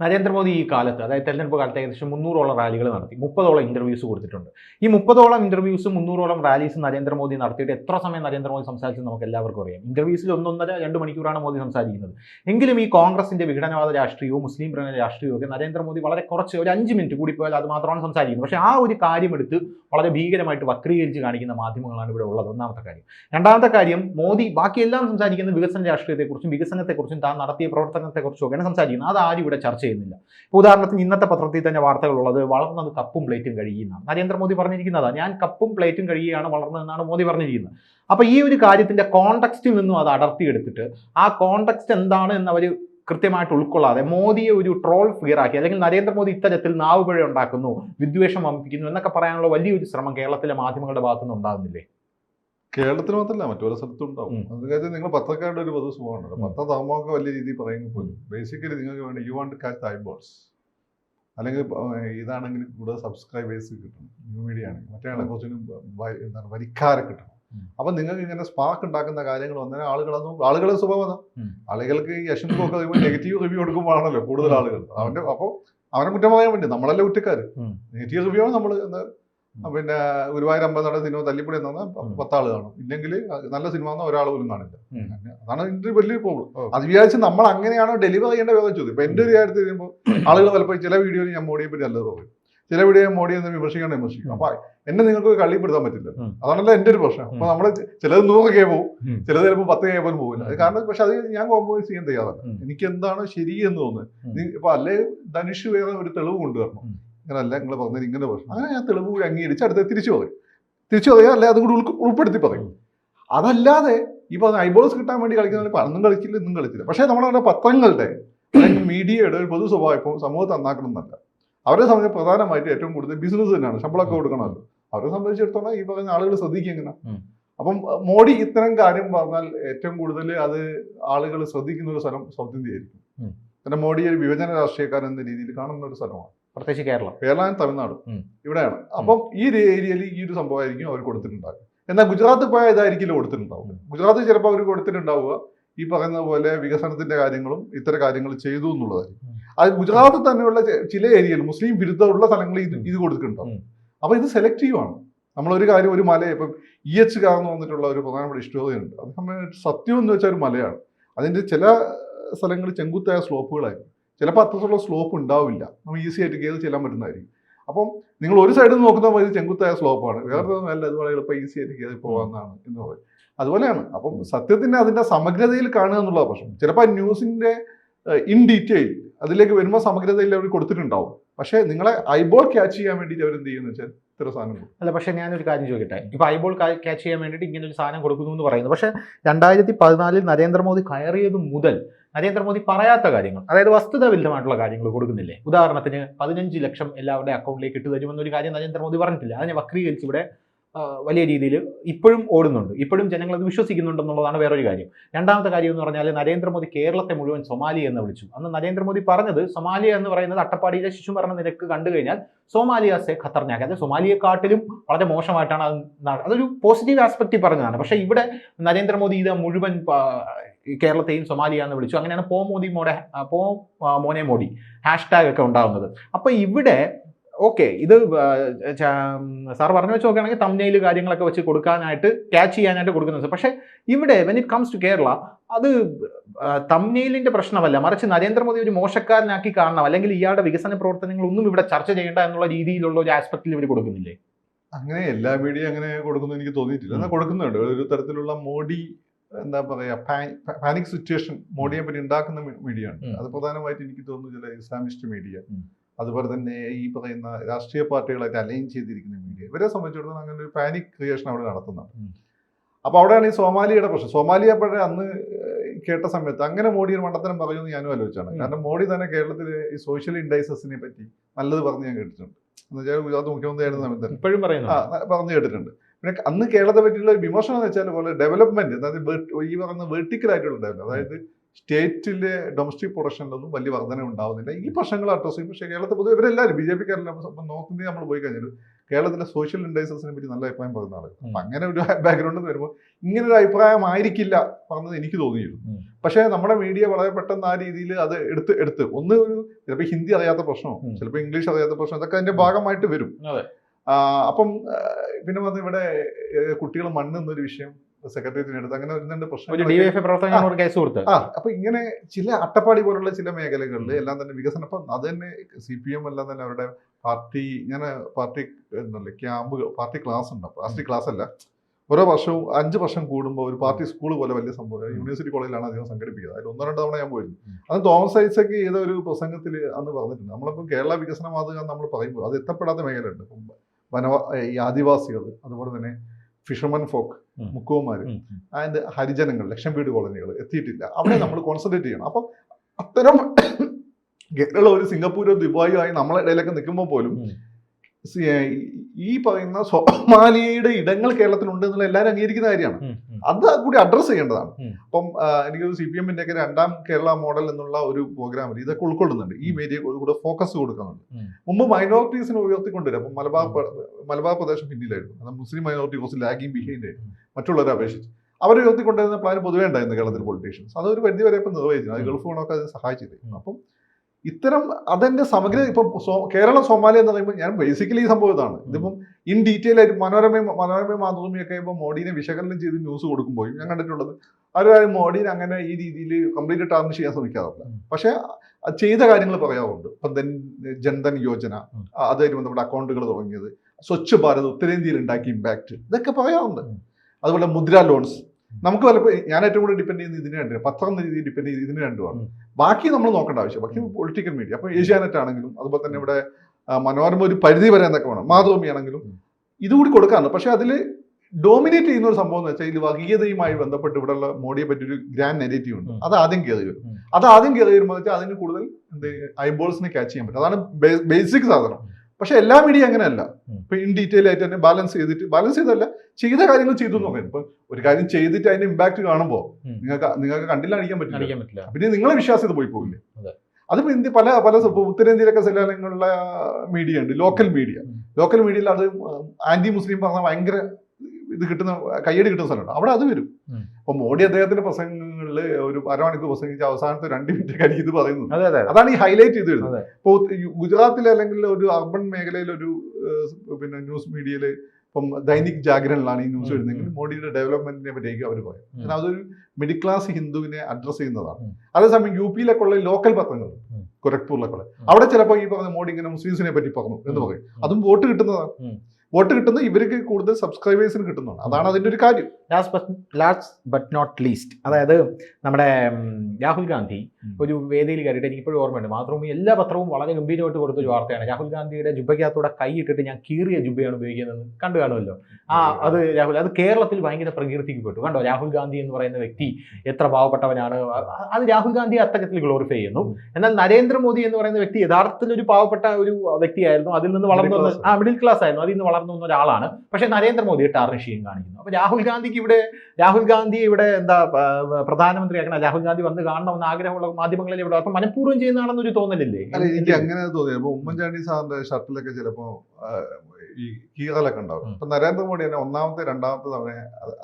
നരേന്ദ്രമോദി ഈ കാലത്ത് അതായത് തെരഞ്ഞെടുപ്പ് കാലത്ത് ഏകദേശം മുന്നൂറോളം റാലികൾ നടത്തി മുപ്പതോളം ഇന്റർവ്യൂസ് കൊടുത്തിട്ടുണ്ട്. ഈ മുപ്പതോളം ഇന്റർവ്യൂസും മുന്നൂറോളം റാലീസും നരേന്ദ്രമോദി നടത്തിയിട്ട് എത്ര സമയം നരേന്ദ്രമോദി സംസാരിച്ചത് നമുക്ക് എല്ലാവർക്കും അറിയാം. ഇന്റർവ്യൂസിൽ ഒന്നൊന്നര രണ്ട് മണിക്കൂറാണ് മോദി സംസാരിക്കുന്നത്. എങ്കിലും ഈ കോൺഗ്രസിന്റെ വിഘടനവാദ രാഷ്ട്രീയവും മുസ്ലിം പ്രണയ രാഷ്ട്രീയവും ഒക്കെ നരേന്ദ്രമോദി വളരെ കുറച്ച് ഒരു അഞ്ച് മിനിറ്റ് കൂടി പോയാൽ അത് മാത്രമാണ് സംസാരിക്കുന്നത്. പക്ഷേ ആ ഒരു കാര്യം എടുത്ത് വളരെ ഭീകരമായിട്ട് വക്രീകരിച്ച് കാണിക്കുന്ന മാധ്യമങ്ങളാണ് ഇവിടെ ഉള്ളത്. ഒന്നാമത്തെ കാര്യം. രണ്ടാമത്തെ കാര്യം മോദി ബാക്കിയെല്ലാം സംസാരിക്കുന്നത് വികസന രാഷ്ട്രീയത്തെക്കുറിച്ചും വികസനത്തെക്കുറിച്ചും താൻ നടത്തിയ പ്രവർത്തനത്തെക്കുറിച്ചും ഒക്കെയാണ് സംസാരിക്കുന്നത്. അത് ആരും ഇവിടെ ചർച്ച ചെയ്യുന്നില്ല. ഇപ്പോൾ ഉദാഹരണത്തിന് ഇന്നത്തെ പത്രത്തിൽ തന്നെ വാർത്തകളുള്ളത് വളർന്നത് കപ്പും പ്ലേറ്റും കഴിയുന്നതാണ് നരേന്ദ്രമോദി പറഞ്ഞിരിക്കുന്നതാണ് ഞാൻ കപ്പും പ്ലേറ്റും കഴിയുകയാണ് വളർന്നതെന്നാണ് മോദി പറഞ്ഞിരിക്കുന്നത്. അപ്പോൾ ഈ ഒരു കാര്യത്തിന്റെ കോണ്ടക്സ്റ്റിൽ നിന്നും അത് അടർത്തിയെടുത്തിട്ട് ആ കോണ്ടക്സ്റ്റ് എന്താണ് എന്ന് അവർ കൃത്യമായിട്ട് ഉൾക്കൊള്ളാതെ മോദിയെ ഒരു ട്രോൾ ഫിയറാക്കി അല്ലെങ്കിൽ നരേന്ദ്രമോദി ഇത്തരത്തിൽ നാവുപഴ ഉണ്ടാക്കുന്നു വിദ്വേഷം വമിപ്പിക്കുന്നു എന്നൊക്കെ പറയാനുള്ള വലിയൊരു ശ്രമം കേരളത്തിലെ മാധ്യമങ്ങളുടെ ഭാഗത്തുനിന്ന് ഉണ്ടാകുന്നില്ലേ? കേരളത്തിൽ മാത്രമല്ല മറ്റു സ്ഥലത്തും ഉണ്ടാവും. ഉം. അത് കാര്യം നിങ്ങൾ പത്രക്കാരുടെ ഒരു പൊതു സ്വഭാവമാണ് പത്ര വലിയ രീതിയിൽ പറയുമ്പോൾ പോലും. ബേസിക്കലി നിങ്ങൾക്ക് വേണ്ടി യു വാണ്ട് കാച്ച് ഐബോൾസ് അല്ലെങ്കിൽ ഇതാണെങ്കിൽ കൂടുതൽ സബ്സ്ക്രൈബേഴ്സ് കിട്ടും ന്യൂ മീഡിയ ആണെങ്കിൽ. മറ്റേ ആളെ കുറച്ചും എന്താണ് വരിക്കാരെ കിട്ടണം. അപ്പൊ നിങ്ങൾക്ക് ഇങ്ങനെ സ്പാർക്ക് ഉണ്ടാക്കുന്ന കാര്യങ്ങൾ വന്നാൽ ആളുകൾ ആളുകളെ ആളുകളുടെ സ്വഭാവം. ആളുകൾക്ക് ഈ യശന്തൊക്കെ നെഗറ്റീവ് റിവ്യൂ കൊടുക്കുമ്പോഴാണല്ലോ കൂടുതൽ ആളുകൾ. അവന്റെ അപ്പോൾ അവനെ കുറ്റം പറയാൻ വേണ്ടി നമ്മളല്ലേ കുറ്റക്കാർ. നെഗറ്റീവ് റിവ്യൂ ആണ് നമ്മൾ പിന്നെ ഗുരുവായൂർ അമ്പത് സിനിമ തല്ലിപ്പൊടി എന്ന് പറഞ്ഞാൽ. പത്താൾ കാണും. ഇല്ലെങ്കിൽ നല്ല സിനിമ എന്നാൽ ഒരാൾ പോലും കാണില്ല. അതാണ് എന്റെ വലിയ പ്രോബ്ലം അത് വിചാരിച്ച് നമ്മൾ അങ്ങനെയാണോ ഡെലിവർ ചെയ്യേണ്ട വേറെ ചോദ്യം. ഇപ്പം എന്റെ ഒരു കാര്യത്തിൽ ചെയ്യുമ്പോൾ ആളുകൾ പലപ്പോഴും ചില വീഡിയോയിൽ ഞാൻ മോഡിയെ പറ്റി നല്ലത് പറയും. ചില വീഡിയോ മോഡിയെ ഒന്ന് വിമർശിക്കണം വിമർശിക്കും. അപ്പൊ എന്നെ നിങ്ങൾക്ക് കള്ളിപ്പെടുത്താൻ പറ്റില്ല. അതാണല്ലോ എന്റെ ഒരു പ്രശ്നം. അപ്പൊ നമ്മൾ നമ്മൾ ചിലത് നൂറ് കെ പോകും. ചിലത് ചിലപ്പോൾ പത്ത് കെ പോലും പോകില്ല അത് കാരണം പക്ഷെ അത് ഞാൻ കോംപ്രമൈസ് ചെയ്യാൻ തയ്യാറല്ല. എനിക്ക് എന്താണ് ശരി എന്ന് തോന്നുന്നത് ഇപ്പൊ അല്ലേ ധനുഷ് വേറെ ഒരു തെളിവ് കൊണ്ടുവരണം. ഇങ്ങനല്ല നിങ്ങൾ പറഞ്ഞത് ഇങ്ങനെ പ്രശ്നം അങ്ങനെ ഞാൻ തെളിവ് കൂടി അംഗീകരിച്ച് അടുത്ത് തിരിച്ചു പറയും. തിരിച്ചു പറയുക അല്ലെ? അതും കൂടി ഉൾപ്പെടുത്തി പറയും. അതല്ലാതെ ഈ പറഞ്ഞ ഐബോൾസ് കിട്ടാൻ വേണ്ടി കളിക്കുന്ന അന്നും കളിച്ചില്ല ഇന്നും കളിച്ചില്ല. പക്ഷേ നമ്മുടെ പത്രങ്ങളുടെ അല്ലെങ്കിൽ മീഡിയയുടെ ഒരു പൊതു സ്വഭാവം ഇപ്പോൾ സമൂഹത്തെ നന്നാക്കണം എന്നല്ല. അവരെ സംബന്ധിച്ച് പ്രധാനമായിട്ട് ഏറ്റവും കൂടുതൽ ബിസിനസ് തന്നെയാണ്. ശമ്പളമൊക്കെ കൊടുക്കണമല്ലോ. അവരെ സംബന്ധിച്ചിടത്തോളം ഈ പറഞ്ഞ ആളുകൾ ശ്രദ്ധിക്കുക. അപ്പം മോഡി ഇത്തരം കാര്യം പറഞ്ഞാൽ ഏറ്റവും കൂടുതൽ അത് ആളുകൾ ശ്രദ്ധിക്കുന്ന ഒരു സ്ഥലം സൗത്ത് ഇന്ത്യ ആയിരിക്കും ഉം. പിന്നെ മോഡി ഒരു വിഭജന രാഷ്ട്രീയക്കാരൻ എന്ന രീതിയിൽ കാണുന്ന ഒരു സ്ഥലമാണ്. പ്രത്യേകിച്ച് കേരളം. കേരളം തമിഴ്നാട്. ഇവിടെയാണ്. അപ്പം ഈ ഒരു ഏരിയയിൽ ഈ ഒരു സംഭവമായിരിക്കും അവർ കൊടുത്തിട്ടുണ്ടാകും എന്നാൽ ഗുജറാത്ത് പോയ ഇതായിരിക്കില്ല കൊടുത്തിട്ടുണ്ടാവും. ഗുജറാത്ത് ചിലപ്പോൾ അവർ കൊടുത്തിട്ടുണ്ടാവുക. ഈ പറയുന്ന പോലെ വികസനത്തിന്റെ കാര്യങ്ങളും ഇത്തരം കാര്യങ്ങൾ ചെയ്തു എന്നുള്ളതായിരിക്കും. അത് ഗുജറാത്തിൽ തന്നെയുള്ള ചില ഏരിയയിൽ മുസ്ലിം വിരുദ്ധമുള്ള സ്ഥലങ്ങളിൽ ഇത്. ഇത് കൊടുത്തിട്ടുണ്ടാവും. അപ്പൊ ഇത് സെലക്റ്റീവ് ആണ് നമ്മളൊരു കാര്യം ഒരു മല ഇപ്പം ഇ എച്ച് കാർന്ന് വന്നിട്ടുള്ള ഒരു പ്രധാനപ്പെട്ട ഇഷ്ടതയുണ്ട്. അത് നമ്മൾ സത്യം എന്ന് വെച്ചാൽ ഒരു മലയാണ്. അതിന്റെ ചില സ്ഥലങ്ങളിൽ ചെങ്കുത്തായ സ്ലോപ്പുകളായിരിക്കും. ചിലപ്പോൾ അത്രത്തോളം സ്ലോപ്പ് ഉണ്ടാവില്ല. നമ്മൾ ഈസി ആയിട്ട് കയറി ചെല്ലാൻ പറ്റുന്നതായിരിക്കും. അപ്പം നിങ്ങൾ ഒരു സൈഡിൽ നിന്ന് നോക്കുന്ന മതി ചെങ്കുത്തായ സ്ലോപ്പാണ് വേറെ നല്ല അതുപോലെ എളുപ്പം ഈസി ആയിട്ട് കയറി പോകാവുന്നതാണ് എന്ന് പറയും. അതുപോലെയാണ്. അപ്പം സത്യത്തിന് അതിന്റെ സമഗ്രതയിൽ കാണുക എന്നുള്ള പ്രശ്നം. ചിലപ്പോൾ ന്യൂസിന്റെ ഇൻ ഡീറ്റെയിൽ അതിലേക്ക് വരുമ്പോൾ സമഗ്രതയിൽ അവർ കൊടുത്തിട്ടുണ്ടാവും. പക്ഷേ നിങ്ങളെ ഐബോൾ ക്യാച്ച് ചെയ്യാൻ വേണ്ടിയിട്ട് അവർ എന്ത് ചെയ്യുന്നു വെച്ചാൽ ഇത്ര സാധനം അല്ല പക്ഷേ ഞാനൊരു കാര്യം ചോദിക്കട്ടെ? ഇപ്പൊ ഐബോൾ ക്യാച്ച് ചെയ്യാൻ വേണ്ടിയിട്ട് ഇങ്ങനെ ഒരു സാധനം കൊടുക്കുന്നു എന്ന് പറയുന്നു. പക്ഷേ രണ്ടായിരത്തി പതിനാലിൽ നരേന്ദ്രമോദി കയറിയത് മുതൽ നരേന്ദ്രമോദി പറയാത്ത കാര്യങ്ങൾ അതായത് വസ്തുത വിരുദ്ധമായിട്ടുള്ള കാര്യങ്ങൾ കൊടുക്കുന്നില്ലേ? ഉദാഹരണത്തിന് പതിനഞ്ച് ലക്ഷം എല്ലാവരുടെ അക്കൗണ്ടിലേക്ക് ഇട്ട് തരുമെന്നൊരു കാര്യം നരേന്ദ്രമോദി പറഞ്ഞിട്ടില്ല? അതിനെ വക്രീകരിച്ച് ഇവിടെ വലിയ രീതിയിൽ ഇപ്പോഴും ഓടുന്നുണ്ട്. ഇപ്പോഴും ജനങ്ങൾ അത് വിശ്വസിക്കുന്നുണ്ടെന്നുള്ളതാണ് വേറൊരു കാര്യം. രണ്ടാമത്തെ കാര്യം എന്ന് പറഞ്ഞാൽ നരേന്ദ്രമോദി കേരളത്തെ മുഴുവൻ സൊമാലിയ എന്ന് വിളിച്ചു. അന്ന് നരേന്ദ്രമോദി പറഞ്ഞത് സൊമാലിയ എന്ന് പറയുന്നത് അട്ടപ്പാടിയിലെ ശിശുമരണ നിരക്ക് കണ്ടു കഴിഞ്ഞാൽ സോമാലിയാസെ ഖത്തർനാക്ക് അതായത് സൊമാലിയെക്കാട്ടിലും വളരെ മോശമായിട്ടാണ് അത് അതൊരു പോസിറ്റീവ് ആസ്പെക്റ്റ് പറഞ്ഞതാണ്. പക്ഷേ ഇവിടെ നരേന്ദ്രമോദി ഇത് മുഴുവൻ കേരളത്തെയും സൊമാലിയ എന്ന് വിളിച്ചു. അങ്ങനെയാണ് പോ മോദി മോടെ പോ മോനെ മോഡി ഹാഷ്ടാഗ് ഒക്കെ ഉണ്ടാകുന്നത് അപ്പോൾ ഇവിടെ ഓക്കെ ഇത് സാർ പറഞ്ഞു വെച്ച് നോക്കുകയാണെങ്കിൽ തമ്നയിൽ കാര്യങ്ങളൊക്കെ വെച്ച് കൊടുക്കാനായിട്ട് ക്യാച്ച് ചെയ്യാനായിട്ട് കൊടുക്കുന്നത് പക്ഷേ ഇവിടെ when it comes to Kerala അത് തമ്നയിലിന്റെ പ്രശ്നമല്ല. മറിച്ച് നരേന്ദ്രമോദി ഒരു മോശക്കാരനാക്കി കാണണം. അല്ലെങ്കിൽ ഇയാളുടെ വികസന പ്രവർത്തനങ്ങളൊന്നും ഇവിടെ ചർച്ച ചെയ്യേണ്ട എന്നുള്ള രീതിയിലുള്ള ഒരു ആസ്പെക്റ്റിൽ ഇവർ കൊടുക്കുന്നില്ലേ? അങ്ങനെ എല്ലാ മീഡിയ അങ്ങനെ കൊടുക്കുന്നു എനിക്ക് തോന്നിയിട്ടില്ല. എന്നാൽ കൊടുക്കുന്നുണ്ട്. ഒരു തരത്തിലുള്ള മോഡി എന്താ പറയാ പാനിക് സിറ്റുവേഷൻ മോഡിയെ പറ്റി ഉണ്ടാക്കുന്ന മീഡിയ ഉണ്ട് അത് പ്രധാനമായിട്ട് എനിക്ക് തോന്നുന്നു ചില ഇസ്ലാമിസ്റ്റ് മീഡിയ. അതുപോലെ തന്നെ ഈ പറയുന്ന രാഷ്ട്രീയ പാർട്ടികളായിട്ട് അലൈൻ ചെയ്തിരിക്കുന്ന മീഡിയ ഇവരെ സംബന്ധിച്ചിടത്തോളം അങ്ങനെ ഒരു പാനിക് ക്രിയേഷൻ അവിടെ നടത്തുന്നുണ്ട്. അപ്പോൾ അപ്പൊ അവിടെയാണ് ഈ സോമാലിയുടെ പ്രശ്നം. സോമാലി അപ്പോഴേ അന്ന് കേട്ട സമയത്ത് അങ്ങനെ മോഡി ഒരു മണ്ടത്തരം പറയുമെന്ന് ഞാനും ആലോചിച്ചാണ്. കാരണം മോഡി തന്നെ കേരളത്തിലെ ഈ സോഷ്യൽ ഇൻഡൈസസിനെ പറ്റി നല്ലത് പറഞ്ഞ് ഞാൻ കേട്ടിട്ടുണ്ട്. എന്ന് വെച്ചാൽ ഗുജറാത്ത് മുഖ്യമന്ത്രി ആയിരുന്ന സമയത്ത് ഇപ്പോഴും പറയുന്നു പറഞ്ഞു കേട്ടിട്ടുണ്ട്. പിന്നെ അന്ന് കേരളത്തെ പറ്റിയുള്ള ഒരു വിമർശനം എന്ന് വെച്ചാൽ പോലെ ഡെവലപ്മെന്റ് അതായത് ഈ പറയുന്ന വെർട്ടിക്കൽ ആയിട്ടുള്ള ഡെവലപ്മെന്റ് അതായത് സ്റ്റേറ്റിലെ ഡൊമസ്റ്റിക് പ്രൊഡക്ഷനിലൊന്നും വലിയ വർധന ഉണ്ടാവുന്നില്ല ഈ പ്രശ്നങ്ങൾ അഡ്രസ് ചെയ്യും പക്ഷേ കേരളത്തെ പൊതുവെ ഇവരെല്ലാവരും ബി ജെ പിക്കാരെല്ലാം ഇന്ത്യ നമ്മൾ പോയി കഴിഞ്ഞാൽ കേരളത്തിലെ സോഷ്യൽ ഇൻഡൈസസിനെ പറ്റി നല്ല അഭിപ്രായം പറയുന്ന ആൾ. അങ്ങനെ ഒരു ബാക്ക്ഗ്രൗണ്ടിൽ വരുമ്പോൾ ഇങ്ങനെ ഒരു അഭിപ്രായമായിരിക്കില്ല പറഞ്ഞത് എനിക്ക് തോന്നിയിരുന്നു പക്ഷേ നമ്മുടെ മീഡിയ വളരെ പെട്ടെന്ന് ആ രീതിയിൽ അത് എടുത്ത് എടുത്ത് ഒന്ന് ഒരു ചിലപ്പോൾ ഹിന്ദി അറിയാത്ത പ്രശ്നമോ. ചിലപ്പോൾ ഇംഗ്ലീഷ് അറിയാത്ത പ്രശ്നം ഇതൊക്കെ അതിന്റെ ഭാഗമായിട്ട് വരും. അപ്പം പിന്നെ വന്ന് ഇവിടെ കുട്ടികൾ മണ്ണെന്നൊരു വിഷയം സെക്രട്ടേറിയറ്റിന് എടുത്ത് അങ്ങനെ വരുന്നുണ്ട് പ്രശ്നം കേസ് കൊടുത്ത്. ആ അപ്പൊ ഇങ്ങനെ ചില അട്ടപ്പാടി പോലുള്ള ചില മേഖലകളിൽ എല്ലാം തന്നെ വികസനം. അപ്പം അത് തന്നെ സി പി എം എല്ലാം തന്നെ അവരുടെ പാർട്ടി ഇങ്ങനെ പാർട്ടി എന്നല്ലേ ക്യാമ്പ് പാർട്ടി ക്ലാസ് ഉണ്ട്. പാർട്ടി ക്ലാസ് അല്ല. ഓരോ വർഷവും അഞ്ച് വർഷം കൂടുമ്പോൾ ഒരു പാർട്ടി സ്കൂൾ പോലെ വലിയ സംഭവം. യൂണിവേഴ്സിറ്റി കോളേജിലാണ് അധികം സംഘടിപ്പിക്കുന്നത്. അതിൽ ഒന്നോ രണ്ടോ തവണ ഞാൻ പോയിരുന്നു. അത് തോമസ് ഐസക്ക് ചെയ്ത ഒരു പ്രസംഗത്തിൽ അന്ന് പറഞ്ഞിട്ടുണ്ട്. നമ്മളിപ്പോൾ കേരള വികസന മാതൃക നമ്മൾ പറയുമ്പോൾ അത് എത്തപ്പെടാത്ത മേഖലയുണ്ട്. വനവ ഈ ആദിവാസികൾ അതുപോലെ തന്നെ ഫിഷർമൻ ഫോക്ക്. മുക്കുവന്മാർ. ആൻഡ് ഹരിജനങ്ങൾ ലക്ഷം വീട് കോളനികൾ എത്തിയിട്ടില്ല അവിടെ നമ്മൾ കോൺസെൻട്രേറ്റ് ചെയ്യണം അപ്പം അത്തരം കേരളം ഒരു സിംഗപ്പൂരോ ദുബായോ ആയി നമ്മളെ ഇടയിലൊക്കെ നിൽക്കുമ്പോൾ പോലും ഈ പറയുന്ന സോമാലിയയുടെ ഇടങ്ങൾ കേരളത്തിലുണ്ട് എന്നുള്ള എല്ലാവരും അംഗീകരിക്കുന്ന കാര്യമാണ്. അത് കൂടി അഡ്രസ്സ് ചെയ്യേണ്ടതാണ്. അപ്പം എനിക്ക് സി പി എമ്മിന്റെ ഒക്കെ രണ്ടാം കേരള മോഡൽ എന്നുള്ള ഒരു പ്രോഗ്രാമിൽ ഇതൊക്കെ ഉൾക്കൊള്ളുന്നുണ്ട്. ഈ ഏരിയ കൂടെ ഫോക്കസ് കൊടുക്കുന്നുണ്ട്. മുമ്പ് മൈനോറിറ്റീസിനെ ഉയർത്തിക്കൊണ്ടുവരും. അപ്പം മലബാർ മലബാർ പ്രദേശം പിന്നിലായിരുന്നു. അത് മുസ്ലിം മൈനോറിറ്റി കുറച്ച് ലാഗിങ് ബിഹൈൻഡ് ആയിരുന്നു മറ്റുള്ളവരെ അപേക്ഷിച്ച്. അവർ ഉയർത്തിക്കൊണ്ടുവരുന്ന പ്ലാൻ പൊതുവേ ഉണ്ടായിരുന്നു കേരളത്തിൽ പൊളിറ്റീഷ്യൻസ് അതൊരു പരിധി വരെ ഇപ്പം നിർവഹിച്ചു അത് ഗൾഫ് ഗുണമൊക്കെ അതിനെ സഹായിച്ചിരുന്നു. അപ്പം ഇത്തരം അതെന്റെ സമഗ്ര ഇപ്പം സോ- കേരള സോമാലിയ എന്ന് പറയുമ്പോൾ ഞാൻ ബേസിക്കലി ഈ സംഭവം ഇതാണ്. ഇതിപ്പം ഇൻ ഡീറ്റെയിൽ ആയിട്ട് മനോരമ മനോരമയും മാതൃഭൂമിയൊക്കെ ഇപ്പോൾ മോഡീനെ വിശകലനം ചെയ്ത് ന്യൂസ് കൊടുക്കുമ്പോൾ ഞാൻ കണ്ടിട്ടുള്ളത് അവർ മോഡീനെ അങ്ങനെ ഈ രീതിയിൽ കംപ്ലീറ്റ് ടാർണിഷ് ചെയ്യാൻ ശ്രമിക്കാറില്ല. പക്ഷെ ചെയ്ത കാര്യങ്ങൾ പറയാറുണ്ട്. ഇപ്പം ദെൻ ജൻധൻ യോജന. ആ, ബന്ധപ്പെട്ട അക്കൗണ്ടുകൾ തുടങ്ങിയത് സ്വച്ഛ് ഭാരത് ഉത്തരേന്ത്യയിൽ ഉണ്ടാക്കിയ ഇമ്പാക്ട് ഇതൊക്കെ പറയാറുണ്ട്. അതുപോലെ മുദ്ര ലോൺസ് നമുക്ക് പലപ്പോൾ ഞാൻ ഏറ്റവും കൂടുതൽ ഡിപ്പെൻഡ് ചെയ്യുന്നത് ഇതിന് രണ്ട് പത്രം എന്ന രീതിയിൽ ഡിപ്പെൻഡ് ചെയ്യുന്നത് ഇതിന് രണ്ടുമാണ്. ബാക്കി നമ്മൾ നോക്കേണ്ട ആവശ്യം. ബാക്കി പൊളിറ്റിക്കൽ മീഡിയ അപ്പോൾ ഏഷ്യാനെറ്റ് ആണെങ്കിലും അതുപോലെ തന്നെ ഇവിടെ മനോരമ ഒരു പരിധി വരെ എന്നൊക്കെ വേണം. മാതൃഭൂമി ആണെങ്കിലും ഇതുകൂടി കൊടുക്കാറുണ്ട്. പക്ഷെ അതിൽ ഡോമിനേറ്റ് ചെയ്യുന്ന ഒരു സംഭവം എന്ന് വെച്ചാൽ ഇത് വർഗീയതയുമായി ബന്ധപ്പെട്ട് ഇവിടെയുള്ള മോഡിയെ പറ്റി ഒരു ഗ്രാൻഡ് നെഗറ്റീവ് ഉണ്ട്. അത് ആദ്യം കയറി വരും. അത് ആദ്യം കയറി വരുമ്പോൾ വെച്ചാൽ അതിന് കൂടുതൽ എന്ത് ഐബോൾസിനെ ക്യാച്ച് ചെയ്യാൻ പറ്റും. അതാണ് ബേസിക് സാധനം. പക്ഷെ എല്ലാ മീഡിയ അങ്ങനെയല്ല. ഇപ്പൊ ഇൻ ഡീറ്റെയിൽ ആയിട്ട് തന്നെ ബാലൻസ് ചെയ്തിട്ട് ബാലൻസ് ചെയ്തല്ല ചെയ്ത കാര്യങ്ങൾ ചെയ്തു എന്ന് പറയുന്നത്. ഇപ്പൊ ഒരു കാര്യം ചെയ്തിട്ട് അതിന്റെ ഇമ്പാക്ട് കാണുമ്പോൾ. നിങ്ങൾക്ക് നിങ്ങൾക്ക് കണ്ടില്ല അടിക്കാൻ പറ്റില്ല. പിന്നെ നിങ്ങളെ വിശ്വാസ്യത പോയി പോകില്ലേ അതെ. അതിപ്പോ ഇന്ത്യ പല പല ഉത്തരേന്ത്യയിലൊക്കെ സ്ഥലങ്ങളിലുള്ള മീഡിയ ഉണ്ട് ലോക്കൽ മീഡിയ ലോക്കൽ മീഡിയയിൽ അത് ആന്റി മുസ്ലിം പറഞ്ഞാൽ ഭയങ്കര ഇത് കിട്ടുന്ന കയ്യടി കിട്ടുന്ന സ്ഥലമുണ്ട്. അവിടെ അത് വരും. അപ്പൊ മോഡി അദ്ദേഹത്തിന്റെ പ്രസംഗങ്ങളിൽ ഒരു അരമണിക്കൂർ പ്രസംഗിച്ച അവസാനത്തെ രണ്ട് മിനിറ്റ് കഴിഞ്ഞ് ഇത് പറയുന്നത് അതെ അതെ അതാണ് ഈ ഹൈലൈറ്റ് ചെയ്ത് വരുന്നത്. ഇപ്പൊ ഇപ്പോൾ ഗുജറാത്തിൽ അല്ലെങ്കിൽ ഒരു അർബൻ മേഖലയിൽ ഒരു പിന്നെ ന്യൂസ് മീഡിയയിൽ ഇപ്പം ദൈനിക് ജാഗരണിലാണ് ഈ ന്യൂസ് വരുന്നതെങ്കിൽ മോഡിയുടെ ഡെവലപ്മെന്റിനെ പറ്റിയൊക്കെ അവർ പറയും. കാരണം അതൊരു മിഡിൽ ക്ലാസ് ഹിന്ദുവിനെ അഡ്രസ് ചെയ്യുന്നതാണ്. അതേസമയം യു പിയിലൊക്കെ ഉള്ള ലോക്കൽ പത്രങ്ങൾ ഗൊരഖ്പൂരിലൊക്കെ ഉള്ള. അവിടെ ചിലപ്പോൾ ഈ പറഞ്ഞ മോഡി ഇങ്ങനെ മുസ്ലിംസിനെ പറ്റി പറഞ്ഞു എന്ന് പറയും. അതും വോട്ട് കിട്ടുന്നതാണ്. വോട്ട് കിട്ടുന്നത് ഇവർക്ക് കൂടുതൽ സബ്സ്ക്രൈബേഴ്സിന് കിട്ടുന്നതാണ്. അതാണ് അതിന്റെ ഒരു കാര്യം. Last last but not least അതായത് നമ്മുടെ രാഹുൽ ഗാന്ധി ഒരു വേദിയിൽ കയറിയിട്ട് എനിക്കിപ്പോഴും ഓർമ്മയുണ്ട്. മാത്രവും എല്ലാ പത്രവും വളരെ ഗംഭീരമായിട്ട് കൊടുത്ത ഒരു വാർത്തയാണ്. രാഹുൽ ഗാന്ധിയുടെ ജുബയ്ക്കകത്തൂടെ കൈ ഇട്ടിട്ട് ഞാൻ കീറിയ ജുബയാണ് ഉപയോഗിക്കുന്നത് കണ്ടു കാണുമല്ലോ. ആ അത് രാഹുൽ അത് കേരളത്തിൽ ഭയങ്കര പ്രകീർത്തിക്കപ്പെട്ടു കണ്ടോ? രാഹുൽ ഗാന്ധി എന്ന് പറയുന്ന വ്യക്തി എത്ര പാവപ്പെട്ടവനാണ്. അത് രാഹുൽ ഗാന്ധി അത്തരത്തിൽ ഗ്ലോറിഫൈ ചെയ്യുന്നു. എന്നാൽ നരേന്ദ്രമോദി എന്ന് പറയുന്ന വ്യക്തി യഥാർത്ഥത്തിൽ ഒരു പാവപ്പെട്ട ഒരു വ്യക്തിയായിരുന്നു. അതിൽ നിന്ന് വളർന്നു ആ മിഡിൽ ക്ലാസ് ആയിരുന്നു. അതിൽ നിന്ന് വളർന്നു വന്ന ഒരാളാണ്. പക്ഷേ നരേന്ദ്രമോദി ടാർണിഷ് ചെയ്യും കാണിക്കുന്നു. അപ്പോൾ രാഹുൽ ഗാന്ധിക്ക് ഇവിടെ രാഹുൽ ഗാന്ധി ഇവിടെ എന്താ പ്രധാനമന്ത്രിയാക്കണം രാഹുൽ ഗാന്ധി വന്ന് കാണണമെന്ന് ആഗ്രഹമുള്ള മാധ്യമങ്ങളിൽ ഇവിടെ അപ്പം മനഃപൂർവം ചെയ്യുന്നതാണെന്നൊരു തോന്നലില്ലേ? അല്ല എനിക്ക് അങ്ങനെ തോന്നി അപ്പോൾ ഉമ്മൻചാണ്ടി സാറിന്റെ ഷർട്ടിലൊക്കെ ചിലപ്പോ ആ, ഈ കീറലൊക്കെ ഉണ്ടാവും. ഇപ്പം നരേന്ദ്രമോദി തന്നെ ഒന്നാമത്തെ രണ്ടാമത്തെ തവണ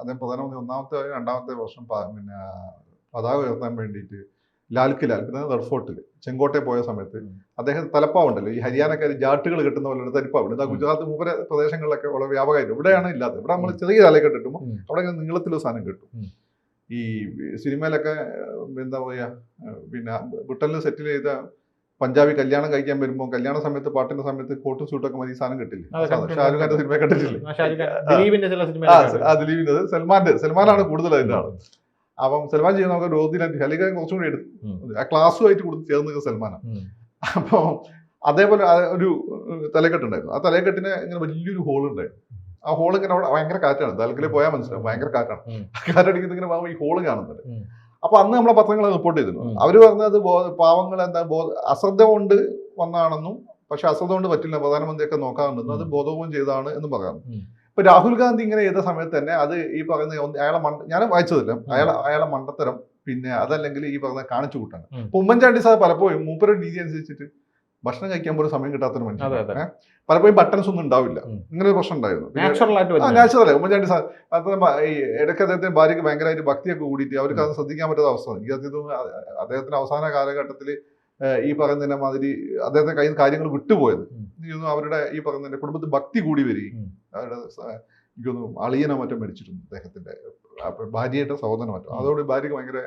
അദ്ദേഹം പ്രധാനമന്ത്രി ഒന്നാമത്തെ രണ്ടാമത്തെ വർഷം പിന്നെ പതാക ഉയർത്താൻ വേണ്ടിയിട്ട് ലാൽ റെഡ് റെഡ്ഫോർട്ടിൽ ചെങ്കോട്ടെ പോയ സമയത്ത് അദ്ദേഹം തലപ്പാവുണ്ടല്ലോ. ഈ ഹരിയാനക്കാർ ജാട്ടുകൾ കിട്ടുന്ന പോലെ ഒരു തരിപ്പാവുണ്ട്. ഇതാ ഗുജറാത്ത് മൂപ്പര പ്രദേശങ്ങളിലൊക്കെ വളരെ വ്യാപകമായിരുന്നു ഇവിടെയാണ് ഇല്ലാത്തത്. ഇവിടെ നമ്മൾ ചെറിയ തലയൊക്കെ കിട്ടുമ്പോൾ അവിടെ ഇങ്ങനെ നീളത്തിലുള്ള സാധനം കിട്ടും. ഈ സിനിമയിലൊക്കെ എന്താ പറയുക പിന്നെ ബ്രിട്ടനിൽ സെറ്റിൽ ചെയ്ത പഞ്ചാബി കല്യാണം കഴിക്കാൻ വരുമ്പോൾ കല്യാണ സമയത്ത് പാട്ടിന്റെ സമയത്ത് കോട്ടും സൂട്ടൊക്കെ മതി സാധനം കിട്ടില്ലേ. ഷാരൂഖ് ഖാന്റെ സിനിമ കണ്ടിട്ടില്ലേ ദിലീപിന്റെ സൽമാന്റെ സൽമാനാണ് കൂടുതൽ അതിന്റെ ആൾ. അപ്പം സൽമാൻ ചെയ്യുന്ന നമുക്ക് രോഹിതിനെ ഹലിക കുറച്ചും കൂടി എടുത്തു. ആ ക്ലാസ്സുമായിട്ട് കൊടുത്ത് ചേർന്ന് നിൽക്കുന്ന സൽമാനാണ്. അപ്പോൾ അതേപോലെ ഒരു തലക്കെട്ടുണ്ടായിരുന്നു. ആ തലക്കെട്ടിന് ഇങ്ങനെ വലിയൊരു ഹോൾ ഉണ്ടായിരുന്നു. ആ ഹോൾ ഇങ്ങനെ അവിടെ ഭയങ്കര കാറ്റാണ്. തലക്കിൽ പോയാൽ മനസ്സിലാവും. ഭയങ്കര കാറ്റാണ്. കാറ്റടിക്കുന്ന ഇങ്ങനെ ഈ ഹോൾ കാണുന്നുണ്ട്. അപ്പൊ അന്ന് നമ്മളെ പത്രങ്ങൾ റിപ്പോർട്ട് ചെയ്തിരുന്നു. അവർ പറഞ്ഞത് പാവങ്ങൾ എന്താ ബോധ അശ്രദ്ധ കൊണ്ട് വന്നാണെന്നും പക്ഷെ അശ്രദ്ധ കൊണ്ട് പറ്റില്ല. പ്രധാനമന്ത്രിയൊക്കെ നോക്കാറുണ്ടെന്നും അത്. ബോധവും ചെയ്താണ് എന്ന് പറയാറുണ്ട്. ഇപ്പൊ രാഹുൽ ഗാന്ധി ഇങ്ങനെ ചെയ്ത സമയത്ത് തന്നെ അത് ഈ പറയുന്ന അയാളെ മണ്ട ഞാൻ വായിച്ചതില്ല. അയാളെ അയാളെ മണ്ടത്തരം പിന്നെ അതല്ലെങ്കിൽ ഈ പറഞ്ഞ കാണിച്ചു കൂട്ടാണ്. ഇപ്പൊ ഉമ്മൻചാണ്ടി സാർ പലപ്പോഴും മൂപ്പരുടെ രീതി അനുസരിച്ചിട്ട് ഭക്ഷണം കഴിക്കാൻ പോലും സമയം കിട്ടാത്തൊരു മനുഷ്യൻ പലപ്പോഴും ബട്ടൺസ് ഒന്നും ഉണ്ടാവില്ല. ഇങ്ങനെ ഒരു പ്രശ്നം ഉണ്ടായിരുന്നു. നാച്ചുറൽ ഉമ്മൻചാണ്ടി സാർ അദ്ദേഹം ഈ ഇടയ്ക്ക് അദ്ദേഹത്തിന്റെ ഭാര്യയ്ക്ക് ഭയങ്കരമായിട്ട് ഭക്തിയൊക്കെ കൂടിയിട്ട് അവർക്ക് അത് ശ്രദ്ധിക്കാൻ പറ്റാത്ത അവസ്ഥ. എനിക്ക് അദ്ദേഹത്തിന് അദ്ദേഹത്തിന്റെ അവസാന കാലഘട്ടത്തിൽ ഈ പറയുന്നതിനെ മാതിരി അദ്ദേഹത്തിന്റെ കയ്യിൽ കാര്യങ്ങൾ വിട്ടുപോയത്. അവരുടെ ഈ പറയുന്നതിന്റെ കുടുംബത്തിൽ ഭക്തി കൂടി വരികയും. അവരുടെ എനിക്കൊന്ന് അളിയനോ മറ്റോ മരിച്ചിട്ടുണ്ട് അദ്ദേഹത്തിന്റെ ഭാര്യയുടെ സഹോദരൻ മറ്റോ. അതോട് ഭാര്യക്ക് ഭയങ്കര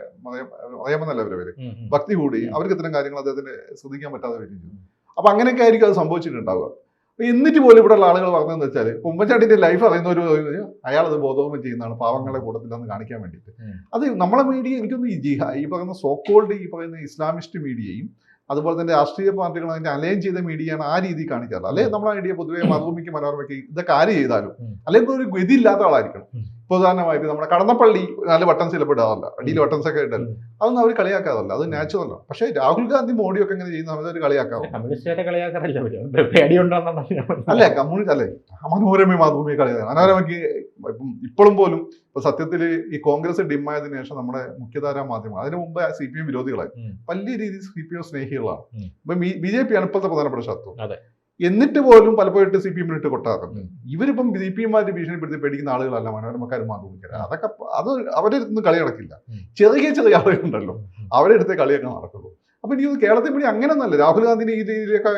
മതമെന്നല്ല അവരെ പേര്. ഭക്തി കൂടി അവർക്ക് ഇത്തരം കാര്യങ്ങൾ അദ്ദേഹത്തിന് ശ്രദ്ധിക്കാൻ പറ്റാതെ ചെയ്തു. അപ്പൊ അങ്ങനെയൊക്കെ ആയിരിക്കും അത് സംഭവിച്ചിട്ടുണ്ടാവുക. അപ്പൊ എന്നിട്ട് പോലും ഇവിടെയുള്ള ആളുകൾ പറഞ്ഞതെന്ന് വെച്ചാൽ ഉമ്മൻചാണ്ടിന്റെ ലൈഫ് അറിയുന്ന ഒരു അയാൾ അത് ബോധവും ചെയ്യുന്നതാണ് പാവങ്ങളെ കൂടത്തില്ലെന്ന് കാണിക്കാൻ വേണ്ടിയിട്ട്. അത് നമ്മളെ മീഡിയ എനിക്കൊന്ന് ഈ ജിഹാ ഈ പറയുന്ന സോക്കോൾഡ് ഈ പറയുന്ന ഇസ്ലാമിസ്റ്റ് മീഡിയയും അതുപോലെ തന്നെ രാഷ്ട്രീയ പാർട്ടികൾ അതിന്റെ അലൈൻ ചെയ്ത മീഡിയയാണ് ആ രീതി കാണിക്കാറ്. അല്ലെ നമ്മളെ ഐഡിയ പൊതുവെ മാതൃഭൂമിക്ക് മനോരമയ്ക്ക് ഇതൊക്കെ ആര് ചെയ്താലും അല്ലെങ്കിൽ ഒരു ഗതി ഇല്ലാത്ത ആളായിരിക്കണം. ഉദാഹരണമായിട്ട് നമ്മുടെ കടന്നപ്പള്ളി നല്ല ബട്ടൺസ് ഇടപെടാറില്ല അടിയിൽ ബട്ടൺസ് ഒക്കെ ഇടൽ. അതൊന്നും അവർ കളിയാക്കാറില്ല. അത് നാച്ചുറൽ ആണ്. പക്ഷേ രാഹുൽ ഗാന്ധി മോഡിയൊക്കെ ഇങ്ങനെ ചെയ്യുന്ന സമയത്ത് അവർ കളിയാക്കാറുണ്ട്. അല്ലേ കമ്മ്യൂണിസ്റ്റ് അല്ലേ മനോരമ മാതൃഭൂമി കളിയാക്കാൻ മനോരമയ്ക്ക് ഇപ്പം ഇപ്പോഴും പോലും ഇപ്പൊ സത്യത്തിൽ ഈ കോൺഗ്രസ് ഡിമായതിനു ശേഷം നമ്മുടെ മുഖ്യധാരാ മാധ്യമം അതിനു മുമ്പ് സി പി എം വിരോധികളായി. വലിയ രീതിയിൽ സി പി എം സ്നേഹികളാണ്. ഇപ്പൊ ബി ജെ പി ആണ് ഇപ്പോഴത്തെ പ്രധാനപ്പെട്ട ശത്രു. എന്നിട്ട് പോലും പലപ്പോഴും സി പി എമ്മിന് ഇട്ട് കൊട്ടാറുണ്ട്. ഇവരിപ്പം സി പി എമ്മാര് ഭീഷണിപ്പെടുത്തി പേടിക്കുന്ന ആളുകളല്ല മനോരമക്കാരും മാതൃഭൂമിക്കാരും അതൊക്കെ അത് അവരെ ഒന്നും കളി നടക്കില്ല. ചെറിയ ചെറിയ ആളുകളുണ്ടല്ലോ. അവരെ അടുത്തേ കളിയൊക്കെ നടക്കുള്ളൂ. അപ്പൊ എനിക്ക് കേരളത്തിൽ പിടി അങ്ങനെ ഒന്നല്ല രാഹുൽ ഗാന്ധിനെ ഈ രീതിയിലൊക്കെ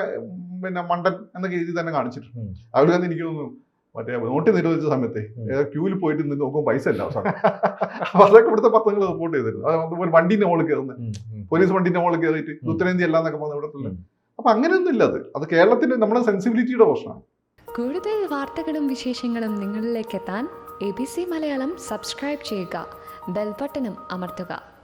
പിന്നെ മണ്ടൻ എന്ന രീതി തന്നെ കാണിച്ചിട്ടുണ്ട്. രാഹുൽ ഗാന്ധി എനിക്ക് തോന്നുന്നു മറ്റേ നോട്ട് നിരോധിച്ച സമയത്തെ. ക്യൂവിൽ പോയിട്ട് നിന്ന് നോക്കുമ്പോൾ പൈസ അവസാനം. അപ്പൊ അതൊക്കെ ഇവിടുത്തെ പത്രങ്ങൾ റിപ്പോർട്ട് ചെയ്തിരുന്നു അത് അതുപോലെ വണ്ടിന്റെ മുകളിൽ കയറുന്നത് പോലീസ് വണ്ടിന്റെ മുകളിൽ കയറിയിട്ട്. ഉത്തരേന്ത്യ അല്ലാന്നൊക്കെ പറഞ്ഞ ഇവിടത്തുള്ള ഉം. അപ്പൊ അങ്ങനെയൊന്നും ഇല്ല അത്. അത് കേരളത്തിന്റെ നമ്മുടെ സെൻസിബിലിറ്റിയുടെ പ്രശ്നമാണ്. കൂടുതൽ വാർത്തകളും വിശേഷങ്ങളും നിങ്ങളിലേക്ക് എത്താൻ A B C Malayalam subscribe ചെയ്യുക. ബെൽബട്ടനും അമർത്തുക.